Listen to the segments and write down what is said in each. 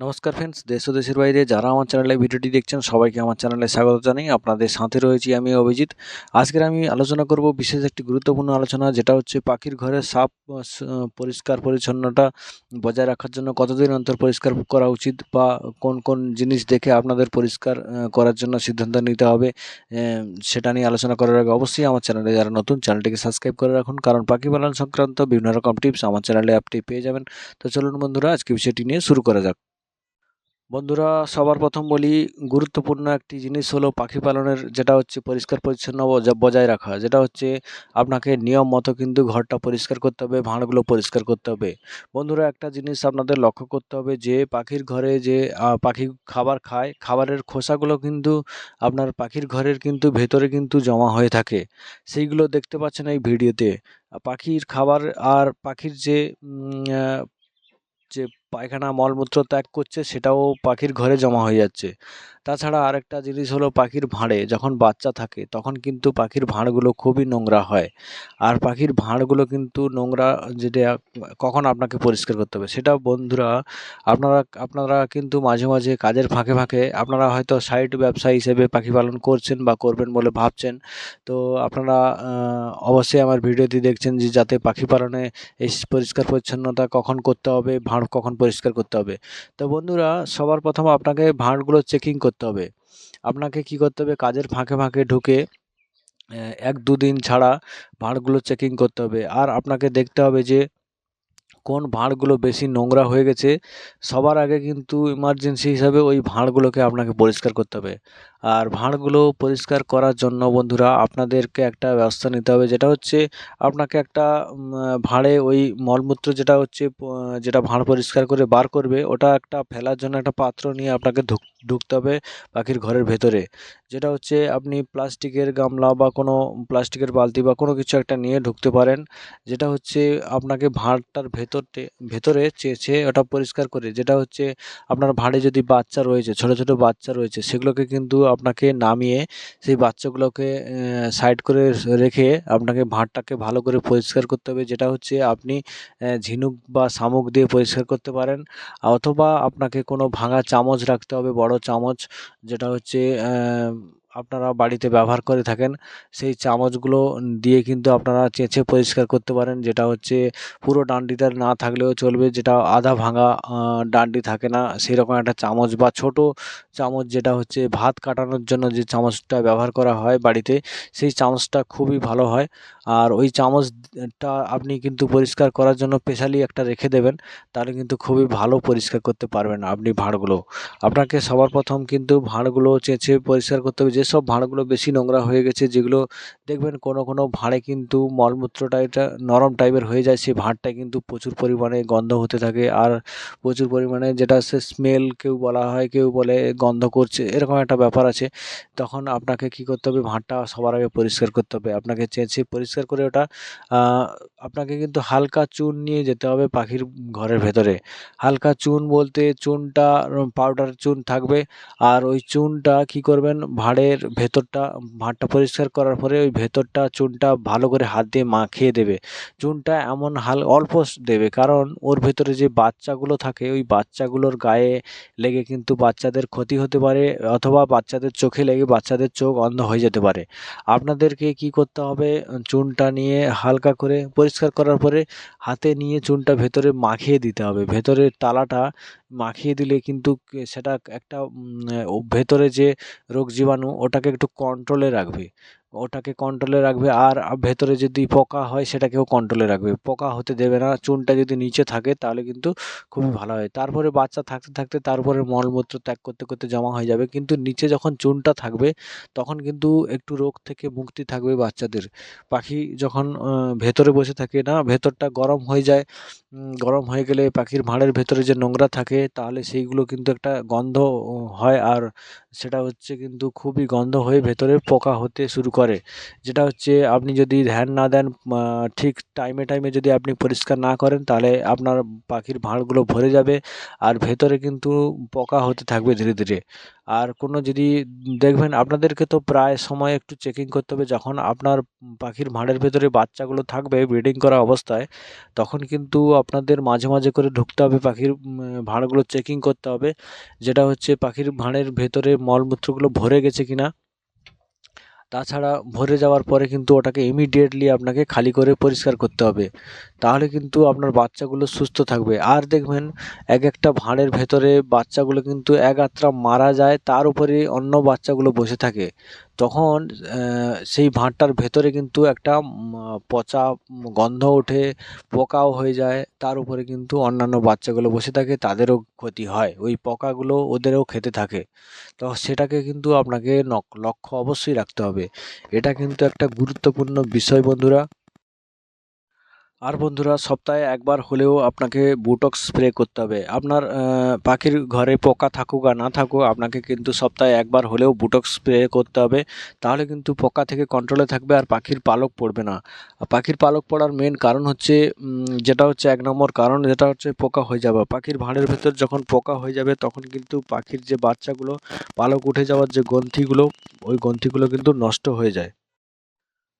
নমস্কার ফ্রেন্ডস দেশ দেশের বাইরে যারা আমার চ্যানেলে ভিডিওটি দেখছেন, সবাইকে আমার চ্যানেলে স্বাগত জানাই। আপনাদের সাথে রয়েছি আমি অভিজিৎ। আজকের আমি আলোচনা করব বিশেষ একটি গুরুত্বপূর্ণ আলোচনা, যেটা হচ্ছে পাখির ঘরে সাপ পরিষ্কার পরিচ্ছন্নতা বজায় রাখার জন্য কতদিন অন্তর পরিষ্কার করা উচিত বা কোন কোন জিনিস দেখে আপনাদের পরিষ্কার করার জন্য সিদ্ধান্ত নিতে হবে সেটা নিয়ে আলোচনা করার আগে অবশ্যই আমার চ্যানেলে যারা নতুন চ্যানেলটিকে সাবস্ক্রাইব করে রাখুন। কারণ পাখি পালন সংক্রান্ত বিভিন্ন রকম টিপস আমার চ্যানেলে আপনি পেয়ে যাবেন। তো চলুন বন্ধুরা, আজকে বিষয়টি নিয়ে শুরু করা যাক। বন্ধুরা, সবার প্রথম বলি, গুরুত্বপূর্ণ একটি জিনিস হলো পাখি পালনের, যেটা হচ্ছে পরিষ্কার পরিচ্ছন্ন বজায় রাখা। যেটা হচ্ছে আপনাকে নিয়ম মতো কিন্তু ঘরটা পরিষ্কার করতে হবে, ভাঁড়গুলো পরিষ্কার করতে হবে। বন্ধুরা, একটা জিনিস আপনাদের লক্ষ্য করতে হবে যে, পাখির ঘরে যে পাখি খাবার খায়, খাবারের খোসাগুলো কিন্তু আপনার পাখির ঘরের কিন্তু ভেতরে কিন্তু জমা হয়ে থাকে। সেইগুলো দেখতে পাচ্ছেন এই ভিডিওতে। পাখির খাবার আর পাখির যে যে পায়খানা মলমূত্র ত্যাগ করছে সেটাও পাখির ঘরে জমা হয়ে যাচ্ছে। তাছাড়া আরেকটা জিনিস হলো পাখির ভাঁড়ে, যখন বাচ্চা থাকে তখন কিন্তু পাখির ভাঁড়গুলো খুবই নোংরা হয়। আর পাখির ভাঁড়গুলো কিন্তু নোংরা যেটা কখন আপনাকে পরিষ্কার করতে হবে সেটা বন্ধুরা, আপনারা আপনারা কিন্তু মাঝে মাঝে কাজের ফাঁকে ফাঁকে আপনারা হয়তো সাইড ব্যবসা হিসেবে পাখি পালন করছেন বা করবেন বলে ভাবছেন। তো আপনারা অবশ্যই আমার ভিডিওটি দেখছেন যে যাতে পাখি পালনে এই পরিষ্কার পরিচ্ছন্নতা কখন করতে হবে, ভাঁড় কখন পরিষ্কার করতে হবে। তো বন্ধুরা, সবার প্রথম আপনাকে ভাঁড়গুলো চেকিং করতে হবে। আপনাকে কি করতে হবে? কাজের ফাঁকে ফাঁকে ঢুকে এক দুদিন ছাড়া ভাঁড়গুলো চেকিং করতে হবে। আর আপনাকে দেখতে হবে যে, কোন ভাঁড়গুলো বেশি নোংরা হয়ে গেছে, সবার আগে কিন্তু ইমার্জেন্সি হিসাবে ওই ভাঁড়গুলোকে আপনাকে পরিষ্কার করতে হবে। আর ভাঁড়গুলো পরিষ্কার করার জন্য বন্ধুরা আপনাদেরকে একটা ব্যবস্থা নিতে হবে। যেটা হচ্ছে আপনাকে একটা ভাঁড়ে ওই মলমূত্র যেটা হচ্ছে যেটা ভাঁড় পরিষ্কার করে বার করবে, ওটা একটা ফেলার জন্য একটা পাত্র নিয়ে আপনাকে ঢুক- ঢুকতে হবে পাখির ঘরের ভেতরে। যেটা হচ্ছে আপনি প্লাস্টিকের গামলা বা কোনো প্লাস্টিকের বালতি বা কোনো কিছু একটা নিয়ে ঢুকতে পারেন। যেটা হচ্ছে আপনাকে ভাঁড়টার ভেতরতে, ভেতরে চেঁচে ওটা পরিষ্কার করে, যেটা হচ্ছে আপনার ভাঁড়ে যদি বাচ্চা রয়েছে, ছোট ছোট বাচ্চা রয়েছে, সেগুলোকে কিন্তু আপনাকে নামিয়ে সেই বাচ্চাগুলোকে সাইড করে রেখে আপনাকে ভাঁড়টাকে ভালো করে পরিষ্কার করতে হবে। যেটা হচ্ছে আপনি ঝিনুক বা শামুক দিয়ে পরিষ্কার করতে পারেন অথবা আপনাকে কোনো ভাঙা চামচ রাখতে হবে, বড় চামচ। যেটা হচ্ছে আপনারা বাড়িতে ব্যবহার করে থাকেন, সেই চামচগুলো দিয়ে কিন্তু আপনারা চেঁচে পরিষ্কার করতে পারেন, যেটা হচ্ছে পুরো ডান্ডিটা না থাকলেও চলবে, যেটা আধা ভাঙা ডান্ডি থাকে না, সেরকম একটা চামচ বা ছোট চামচ যেটা হচ্ছে ভাত কাটানোর জন্য যে চামচটা ব্যবহার করা হয় বাড়িতে, সেই চামচটা খুবই ভালো হয়। আর ওই চামচটা আপনি কিন্তু পরিষ্কার করার জন্য স্পেশালি একটা রেখে দেবেন, তাহলে কিন্তু খুবই ভালো পরিষ্কার করতে পারবেন আপনি ভাঁড়গুলো। আপনাকে সবার প্রথম কিন্তু ভাঁড়গুলো চেঁচে পরিষ্কার করতে হবে। যেসব ভাঁড়গুলো বেশি নোংরা হয়ে গেছে, যেগুলো দেখবেন কোনো কোনো ভাঁড়ে কিন্তু মলমূত্রটা এটা নরম টাইপের হয়ে যায়, সেই ভাঁড়টা কিন্তু প্রচুর পরিমাণে গন্ধ হতে থাকে। আর প্রচুর পরিমাণে যেটা সে স্মেল কেউ বলা হয়, কেউ বলে গন্ধ করছে, এরকম একটা ব্যাপার আছে। তখন আপনাকে কি করতে হবে? ভাঁড়টা সবার আগে পরিষ্কার করতে হবে। আপনাকে চেঁচে পরিষ্কার করে ওটা আপনাকে কিন্তু হালকা চুন নিয়ে যেতে হবে পাখির ঘরের ভেতরে। হালকা চুন বলতে চুনটা পাউডার চুন থাকবে। আর ওই চুনটা কি করবেন, ভাঁড়ের ভেতরটা, ভাঁড়টা পরিষ্কার করার পরে ওই ভেতরটা চুনটা ভালো করে হাত দিয়ে মাখিয়ে দেবে। চুনটা এমন হাল, অল্প দেবে কারণ ওর ভেতরে যে বাচ্চাগুলো থাকে, ওই বাচ্চাগুলোর গায়ে লেগে কিন্তু বাচ্চাদের ক্ষতি হতে পারে অথবা বাচ্চাদের চোখে লেগে বাচ্চাদের চোখ অন্ধ হয়ে যেতে পারে। আপনাদেরকে কি করতে হবে চুনটা নিয়ে হালকা করে পরিষ্কার করার পরে হাতে নিয়ে চুনটা ভেতরে মাখিয়ে দিতে হবে। ভেতরের তালাটা মাখিয়ে দিলে কিন্তু সেটা একটা ভেতরে যে রোগ জীবাণু ওটাকে একটু কন্ট্রোলে রাখবে। ওটাকে কন্ট্রোলে রাখবে আর ভেতরে যদি পোকা হয় সেটাকেও কন্ট্রোলে রাখবে। পোকা হতে দেবে না চুনটা যদি নিচে থাকে তাহলে কিন্তু খুবই ভালো হয়। তারপরে বাচ্চা থাকতে থাকতে তারপরে মলমূত্র ত্যাগ করতে করতে জমা হয়ে যাবে। কিন্তু নিচে যখন চুনটা থাকবে তখন কিন্তু একটু রোগ থেকে মুক্তি থাকবে বাচ্চাদের। পাখি যখন ভেতরে বসে থাকে না ভেতরটা গরম হয়ে যায় গরম হয়ে গেলে পাখির ভাঁড়ের ভেতরে যে নোংরা থাকে, তাহলে সেইগুলো কিন্তু একটা গন্ধ হয়। আর সেটা হচ্ছে কিন্তু খুবই গন্ধ হয়ে ভেতরে পোকা হতে শুরু করে। যেটা হচ্ছে আপনি যদি ধ্যান না দেন ঠিক টাইমে টাইমে যদি আপনি পরিষ্কার না করেন, তাহলে আপনার পাখির ভাঁড়গুলো ভরে যাবে। আর ভেতরে কিন্তু পোকা হতে থাকবে ধীরে ধীরে। আর কোনো যদি দেখবেন আপনাদেরকে তো প্রায় সময় একটু চেকিং করতে হবে, যখন আপনার পাখির ভাঁড়ের ভেতরে বাচ্চাগুলো থাকবে ব্রিডিং করা অবস্থায়, তখন কিন্তু আপনাদের মাঝে মাঝে করে ঢুকতে হবে, পাখির ভাঁড়গুলো চেকিং করতে হবে, যেটা হচ্ছে পাখির ভাঁড়ের ভেতরে মলমূত্রগুলো ভরে গেছে কিনা। তাছাড়া ভরে যাওয়ার পরে কিন্তু ওটাকে ইমিডিয়েটলি আপনাকে খালি করে পরিষ্কার করতে হবে। তাহলে কিন্তু আপনার বাচ্চাগুলো সুস্থ থাকবে। আর দেখবেন, এক একটা ভাঁড়ের ভেতরে বাচ্চাগুলো কিন্তু এক আত্রা মারা যায়, তার উপরে অন্য বাচ্চাগুলো বসে থাকে। তখন সেই ভাঁড়টার ভেতরে কিন্তু একটা পচা গন্ধ ওঠে, পোকাও হয়ে যায়, তার উপরে কিন্তু অন্যান্য বাচ্চাগুলো বসে থাকে, তাদেরও ক্ষতি হয়। ওই পোকাগুলো ওদেরও খেতে থাকে। তো সেটাকে কিন্তু আপনাকে নক- লক্ষ্য অবশ্যই রাখতে হবে। এটা কিন্তু একটা গুরুত্বপূর্ণ বিষয় বন্ধুরা। আর বন্ধুরা, সপ্তাহে একবার হলেও আপনাকে বুটক্স স্প্রে করতে হবে। আপনার পাখির ঘরে পোকা থাকুক আর না থাকুক, আপনাকে কিন্তু সপ্তাহে একবার হলেও বুটক্স স্প্রে করতে হবে। তাহলে কিন্তু পোকা থেকে কন্ট্রোলে থাকবে আর পাখির পালক পড়বে না। পাখির পালক পড়ার মেন কারণ হচ্ছে যেটা হচ্ছে এক নম্বর কারণ, যেটা হচ্ছে পোকা হয়ে যাবে পাখির ভাঁড়ের ভেতর যখন পোকা হয়ে যাবে, তখন কিন্তু পাখির যে বাচ্চাগুলো, পালক উঠে যাওয়ার যে গ্রন্থিগুলো, ওই গ্রন্থিগুলো কিন্তু নষ্ট হয়ে যায়।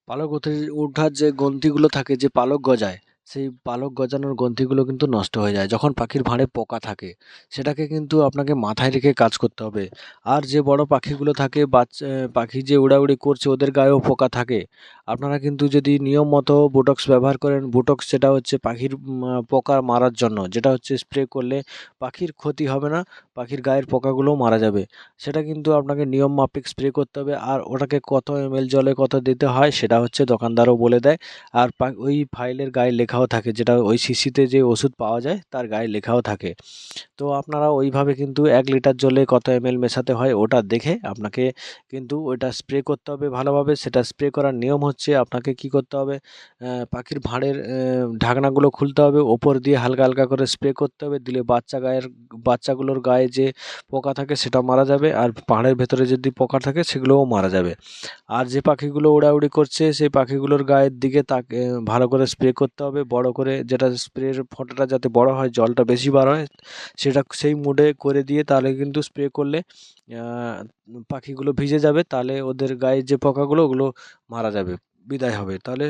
পালক উঠে ওঠার যে গ্রন্থিগুলো থাকে যে পালক গজায় সেই পালক গজানোর গ্রন্থিগুলো কিন্তু নষ্ট হয়ে যায়। যখন পাখির ভাঁড়ে পোকা থাকে, সেটাকে কিন্তু আপনাকে মাথায় রেখে কাজ করতে হবে। আর যে বড় পাখিগুলো থাকে বাচ্চা পাখি যে উড়াউড়ি করছে, ওদের গায়েও পোকা থাকে। আপনারা কিন্তু যদি নিয়ম মতো বোটক্স ব্যবহার করেন, বোটক্স যেটা হচ্ছে পাখির পোকা মারার জন্য। যেটা হচ্ছে স্প্রে করলে পাখির ক্ষতি হবে না, পাখির গায়ের পোকাগুলোও মারা যাবে। সেটা কিন্তু আপনাকে নিয়ম মাফিক স্প্রে করতে হবে। আর ওটাকে কত এমএল জলে কত দিতে হয়, সেটা হচ্ছে দোকানদারও বলে দেয়। আর ওই ফাইলের গায়ে লেখাও থাকে, যেটা ওই শিশিতে যে ওষুধ পাওয়া যায়, তার গায়ে লেখাও থাকে। তো আপনারা ওইভাবে কিন্তু এক লিটার জলে কত এমএল মেশাতে হয় ওটা দেখে আপনাকে কিন্তু ওইটা স্প্রে করতে হবে ভালোভাবে। সেটা স্প্রে করার নিয়ম হচ্ছে আপনাকে কি করতে হবে পাখির ভাঁড়ের ঢাকনাগুলো খুলতে হবে, ওপর দিয়ে হালকা হালকা করে স্প্রে করতে হবে, দিলে বাচ্চা গায়ের, বাচ্চাগুলোর গায়ে যে পোকা থাকে সেটা মারা যাবে আর পাহাড়ের ভেতরে যদি পোকা থাকে সেগুলোও মারা যাবে। আর যে পাখিগুলো উড়াউড়ি করছে, সেই পাখিগুলোর গায়ের দিকে তাকে, ভালো করে স্প্রে করতে হবে বড় করে যেটা স্প্রের ফোঁটাটা যাতে বড় হয়, জলটা বেশি বার হয়, সেটা সেই মুডে করে দিয়ে তাহলে কিন্তু স্প্রে করলে পাখিগুলো ভিজে যাবে, তাহলে ওদের গায়ে যে পোকাগুলো, ওগুলো মারা যাবে, বিদায় হবে। তাহলে